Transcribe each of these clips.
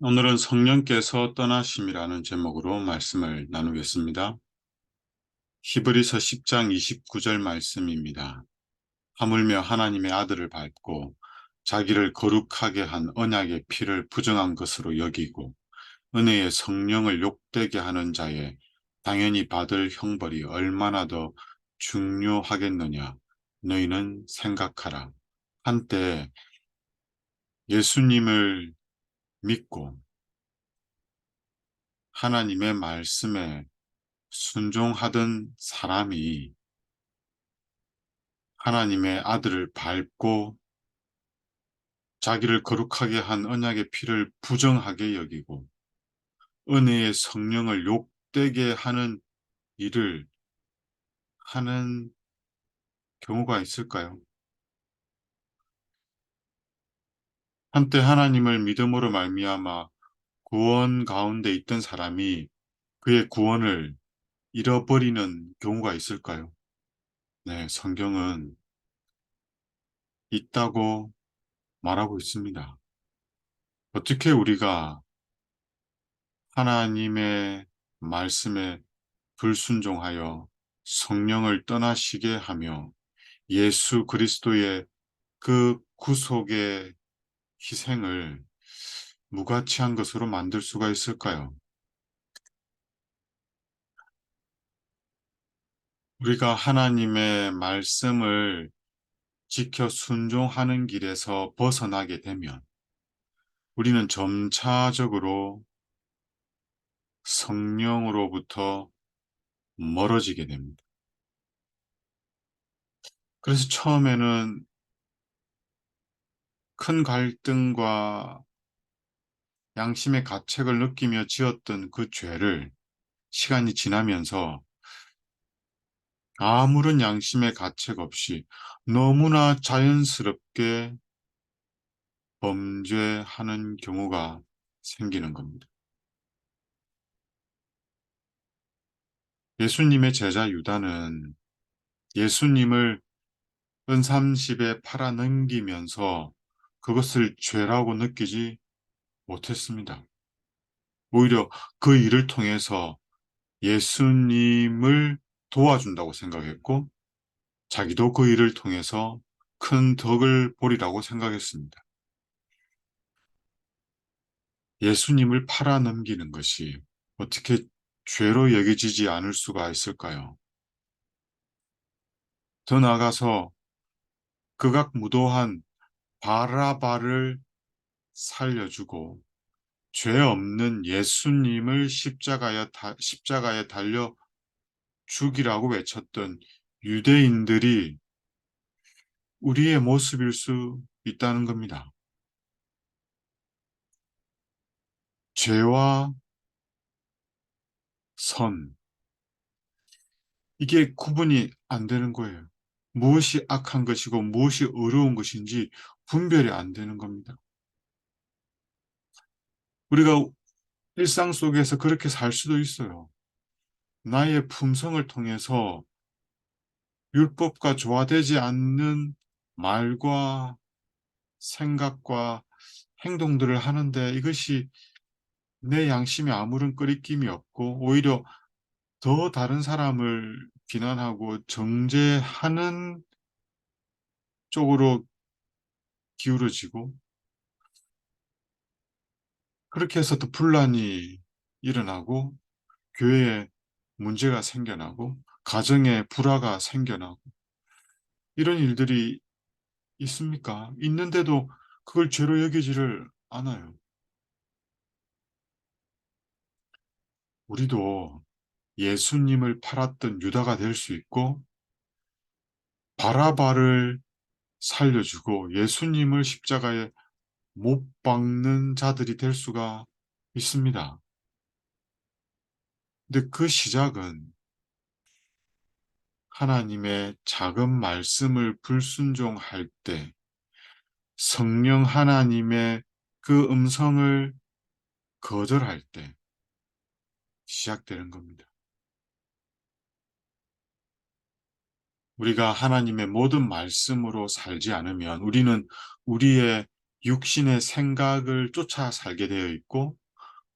오늘은 성령께서 떠나심이라는 제목으로 말씀을 나누겠습니다. 히브리서 10장 29절 말씀입니다. 하물며 하나님의 아들을 밟고 자기를 거룩하게 한 언약의 피를 부정한 것으로 여기고 은혜의 성령을 욕되게 하는 자의 당연히 받을 형벌이 얼마나 더 중요하겠느냐 너희는 생각하라. 한때 예수님을 믿고 하나님의 말씀에 순종하던 사람이 하나님의 아들을 밟고 자기를 거룩하게 한 언약의 피를 부정하게 여기고 은혜의 성령을 욕되게 하는 일을 하는 경우가 있을까요? 한때 하나님을 믿음으로 말미암아 구원 가운데 있던 사람이 그의 구원을 잃어버리는 경우가 있을까요? 네, 성경은 있다고 말하고 있습니다. 어떻게 우리가 하나님의 말씀에 불순종하여 성령을 떠나시게 하며 예수 그리스도의 그 구속의 희생을 무가치한 것으로 만들 수가 있을까요? 우리가 하나님의 말씀을 지켜 순종하는 길에서 벗어나게 되면 우리는 점차적으로 성령으로부터 멀어지게 됩니다. 그래서 처음에는 큰 갈등과 양심의 가책을 느끼며 지었던 그 죄를 시간이 지나면서 아무런 양심의 가책 없이 너무나 자연스럽게 범죄하는 경우가 생기는 겁니다. 예수님의 제자 유다는 예수님을 은삼십에 팔아 넘기면서 그것을 죄라고 느끼지 못했습니다. 오히려 그 일을 통해서 예수님을 도와준다고 생각했고 자기도 그 일을 통해서 큰 덕을 보리라고 생각했습니다. 예수님을 팔아넘기는 것이 어떻게 죄로 여겨지지 않을 수가 있을까요? 더 나아가서 극악무도한 바라바를 살려주고 죄 없는 예수님을 십자가에, 다, 십자가에 달려 죽이라고 외쳤던 유대인들이 우리의 모습일 수 있다는 겁니다. 죄와 선. 이게 구분이 안 되는 거예요. 무엇이 악한 것이고 무엇이 어려운 것인지 분별이 안 되는 겁니다. 우리가 일상 속에서 그렇게 살 수도 있어요. 나의 품성을 통해서 율법과 조화되지 않는 말과 생각과 행동들을 하는데 이것이 내 양심에 아무런 끄리낌이 없고 오히려 더 다른 사람을 비난하고 정죄하는 쪽으로 기울어지고 그렇게 해서 또 분란이 일어나고 교회에 문제가 생겨나고 가정에 불화가 생겨나고 이런 일들이 있습니까? 있는데도 그걸 죄로 여기지를 않아요. 우리도 예수님을 팔았던 유다가 될 수 있고 바라바를 살려주고 예수님을 십자가에 못 박는 자들이 될 수가 있습니다. 근데 그 시작은 하나님의 작은 말씀을 불순종할 때 성령 하나님의 그 음성을 거절할 때 시작되는 겁니다. 우리가 하나님의 모든 말씀으로 살지 않으면 우리는 우리의 육신의 생각을 쫓아 살게 되어 있고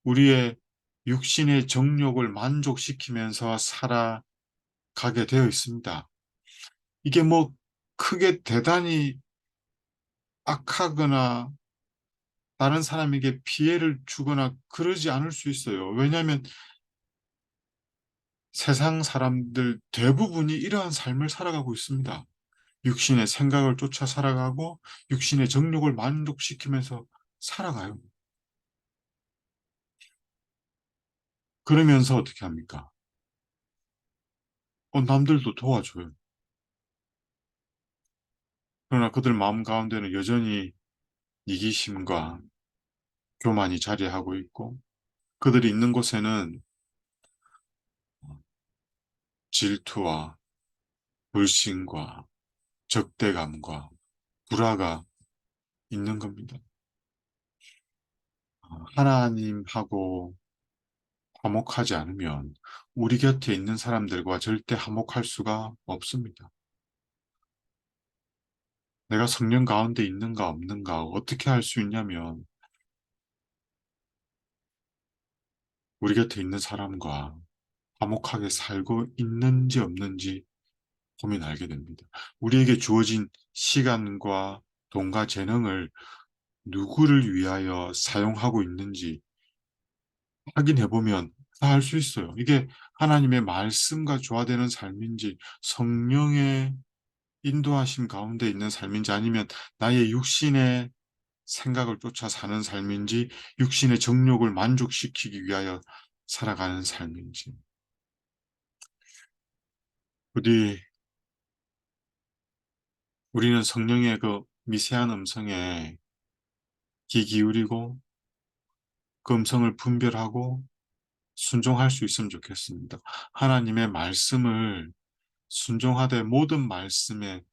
우리의 육신의 정욕을 만족시키면서 살아가게 되어 있습니다. 이게 뭐 크게 대단히 악하거나 다른 사람에게 피해를 주거나 그러지 않을 수 있어요. 왜냐하면 세상 사람들 대부분이 이러한 삶을 살아가고 있습니다. 육신의 생각을 쫓아 살아가고 육신의 정욕을 만족시키면서 살아가요. 그러면서 어떻게 합니까? 어, 남들도 도와줘요. 그러나 그들 마음 가운데는 여전히 이기심과 교만이 자리하고 있고 그들이 있는 곳에는 질투와 불신과 적대감과 불화가 있는 겁니다. 하나님하고 화목하지 않으면 우리 곁에 있는 사람들과 절대 화목할 수가 없습니다. 내가 성령 가운데 있는가 없는가 어떻게 할 수 있냐면 우리 곁에 있는 사람과 화목하게 살고 있는지 없는지 보면 알게 됩니다. 우리에게 주어진 시간과 돈과 재능을 누구를 위하여 사용하고 있는지 확인해 보면 다 알 수 있어요. 이게 하나님의 말씀과 조화되는 삶인지 성령의 인도하심 가운데 있는 삶인지 아니면 나의 육신의 생각을 쫓아 사는 삶인지 육신의 정욕을 만족시키기 위하여 살아가는 삶인지 부디 우리는 성령의 그 미세한 음성에 귀 기울이고 그 음성을 분별하고 순종할 수 있으면 좋겠습니다. 하나님의 말씀을 순종하되 모든 말씀에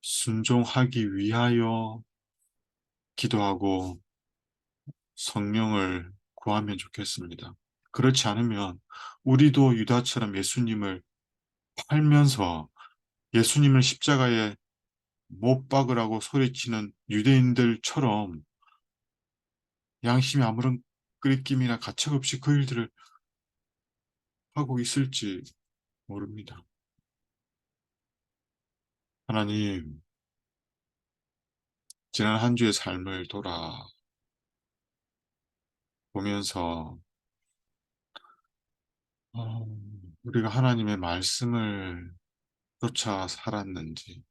순종하기 위하여 기도하고 성령을 구하면 좋겠습니다. 그렇지 않으면 우리도 유다처럼 예수님을 팔면서 예수님을 십자가에 못 박으라고 소리치는 유대인들처럼 양심이 아무런 끄리낌이나 가책없이 그 일들을 하고 있을지 모릅니다. 하나님, 지난 한 주의 삶을 돌아 보면서 어, 우리가 하나님의 말씀을 쫓아 살았는지,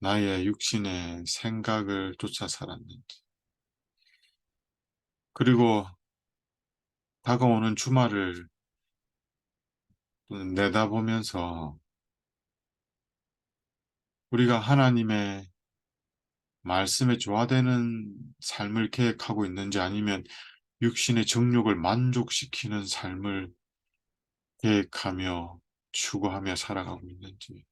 나의 육신의 생각을 쫓아 살았는지, 그리고 다가오는 주말을 내다보면서 우리가 하나님의 말씀에 조화되는 삶을 계획하고 있는지 아니면 육신의 정욕을 만족시키는 삶을 계획하며 추구하며 살아가고 있는지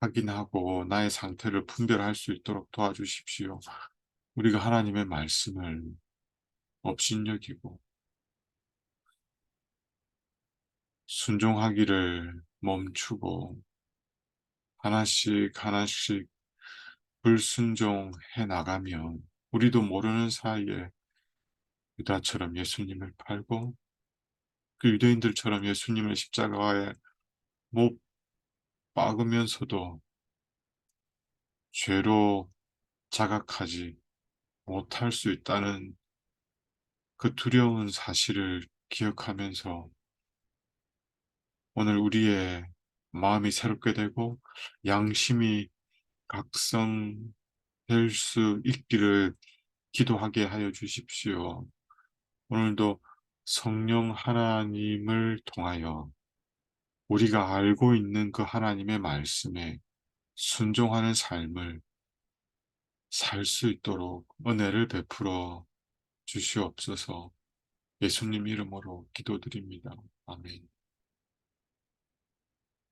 확인하고 나의 상태를 분별할 수 있도록 도와주십시오. 우리가 하나님의 말씀을 업신여기고 순종하기를 멈추고 하나씩 하나씩 불순종해 나가면 우리도 모르는 사이에 유다처럼 예수님을 팔고 그 유대인들처럼 예수님을 십자가에 못 박으면서도 죄로 자각하지 못할 수 있다는 그 두려운 사실을 기억하면서 오늘 우리의 마음이 새롭게 되고 양심이 각성될 수 있기를 기도하게 하여 주십시오. 오늘도 성령 하나님을 통하여 우리가 알고 있는 그 하나님의 말씀에 순종하는 삶을 살 수 있도록 은혜를 베풀어 주시옵소서 예수님 이름으로 기도드립니다. 아멘.